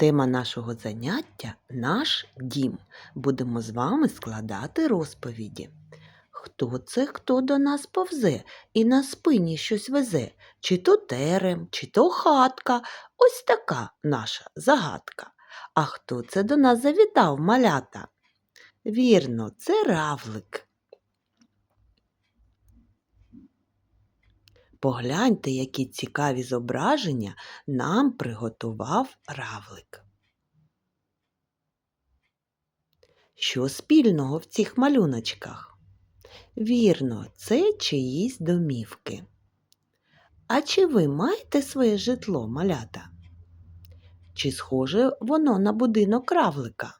Тема нашого заняття наш дім. Будемо з вами складати розповіді. Хто це, хто до нас повзе і на спині щось везе? Чи то терем, чи то хатка. Ось така наша загадка. А хто це до нас завітав, малята? Вірно, це равлик. Погляньте, які цікаві зображення нам приготував равлик. Що спільного в цих малюночках? Вірно, це чиїсь домівки. А чи ви маєте своє житло, малята? Чи схоже воно на будинок равлика?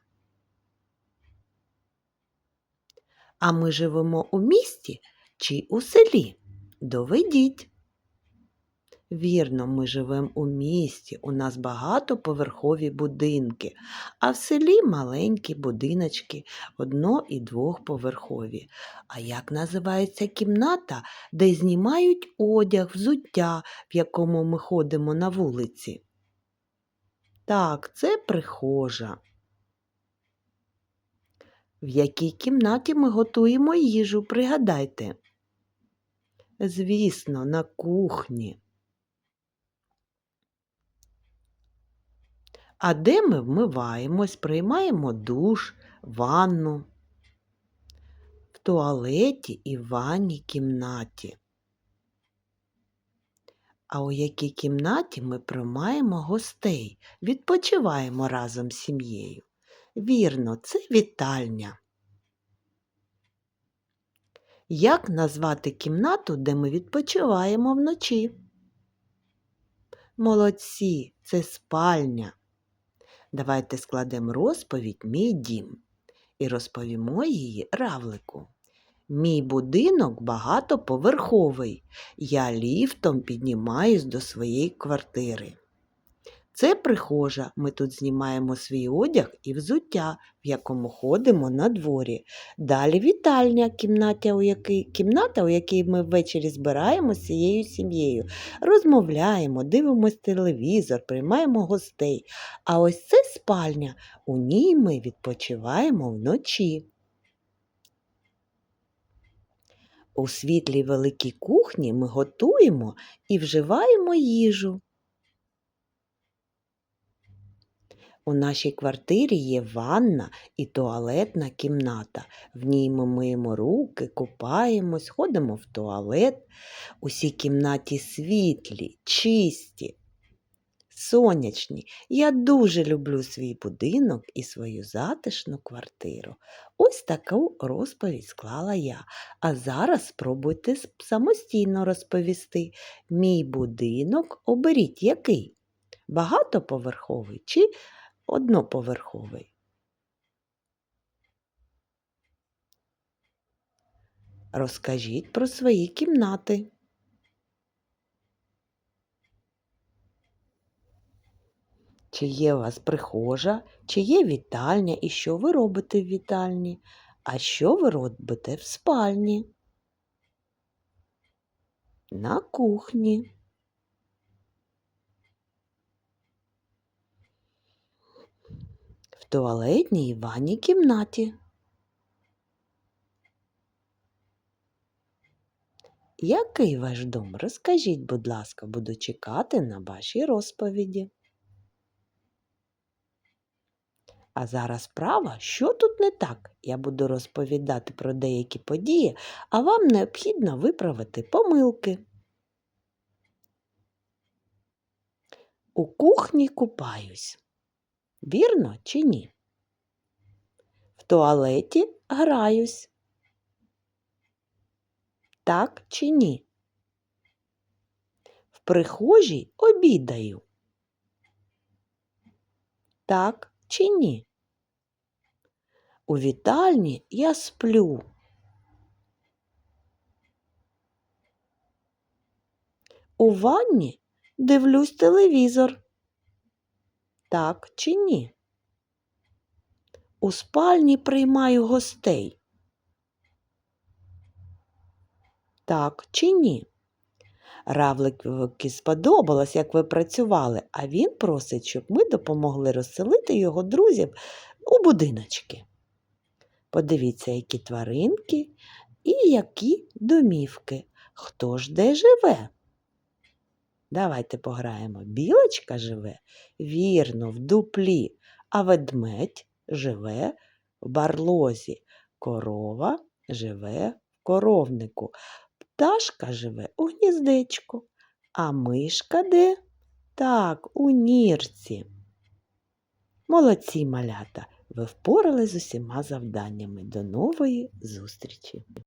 А ми живемо у місті чи у селі? Доведіть. Вірно, ми живемо у місті, у нас багатоповерхові будинки, а в селі маленькі будиночки, одно- і двохповерхові. А як називається кімната, де знімають одяг, взуття, в якому ми ходимо на вулиці? Так, це прихожа. В якій кімнаті ми готуємо їжу, пригадайте. Звісно, на кухні. А де ми вмиваємось, приймаємо душ, ванну? В туалеті і ванній кімнаті. А у якій кімнаті ми приймаємо гостей, відпочиваємо разом з сім'єю? Вірно, це вітальня. Як назвати кімнату, де ми відпочиваємо вночі? Молодці, це спальня. Давайте складемо розповідь Мій дім і розповімо її равлику. Мій будинок багатоповерховий. Я ліфтом піднімаюсь до своєї квартири. Це прихожа. Ми тут знімаємо свій одяг і взуття, в якому ходимо на дворі. Далі вітальня, кімната, у якій, кімната, у якій ми ввечері збираємо з цією сім'єю, розмовляємо, дивимось телевізор, приймаємо гостей. А ось це спальня. У ній ми відпочиваємо вночі. У світлій великій кухні ми готуємо і вживаємо їжу. У нашій квартирі є ванна і туалетна кімната. В ній ми миємо руки, купаємось, ходимо в туалет. Усі кімнаті світлі, чисті, сонячні. Я дуже люблю свій будинок і свою затишну квартиру. Ось таку розповідь склала я. А зараз спробуйте самостійно розповісти. Мій будинок оберіть який? Багатоповерховий чи одноповерховий. Розкажіть про свої кімнати. Чи є у вас прихожа, чи є вітальня, і що ви робите в вітальні, а що ви робите в спальні? На кухні. Туалетній і ванній кімнаті. Який ваш дом? Розкажіть, будь ласка, буду чекати на ваші розповіді. А зараз справа, що тут не так? Я буду розповідати про деякі події, а вам необхідно виправити помилки. У кухні купаюсь. Вірно чи ні? В туалеті граюсь. Так чи ні? В прихожій обідаю. Так чи ні? У вітальні я сплю. У ванні дивлюсь телевізор. Так чи ні? У спальні приймаю гостей. Так чи ні? Равликові сподобалось, як ви працювали, а він просить, щоб ми допомогли розселити його друзів у будиночки. Подивіться, які тваринки і які домівки. Хто ж де живе? Давайте пограємо. Білочка живе, вірно, в дуплі, а ведмедь живе в барлозі. Корова живе в коровнику. Пташка живе у гніздечку, а мишка де? Так, у нірці. Молодці малята! Ви впорались з усіма завданнями. До нової зустрічі!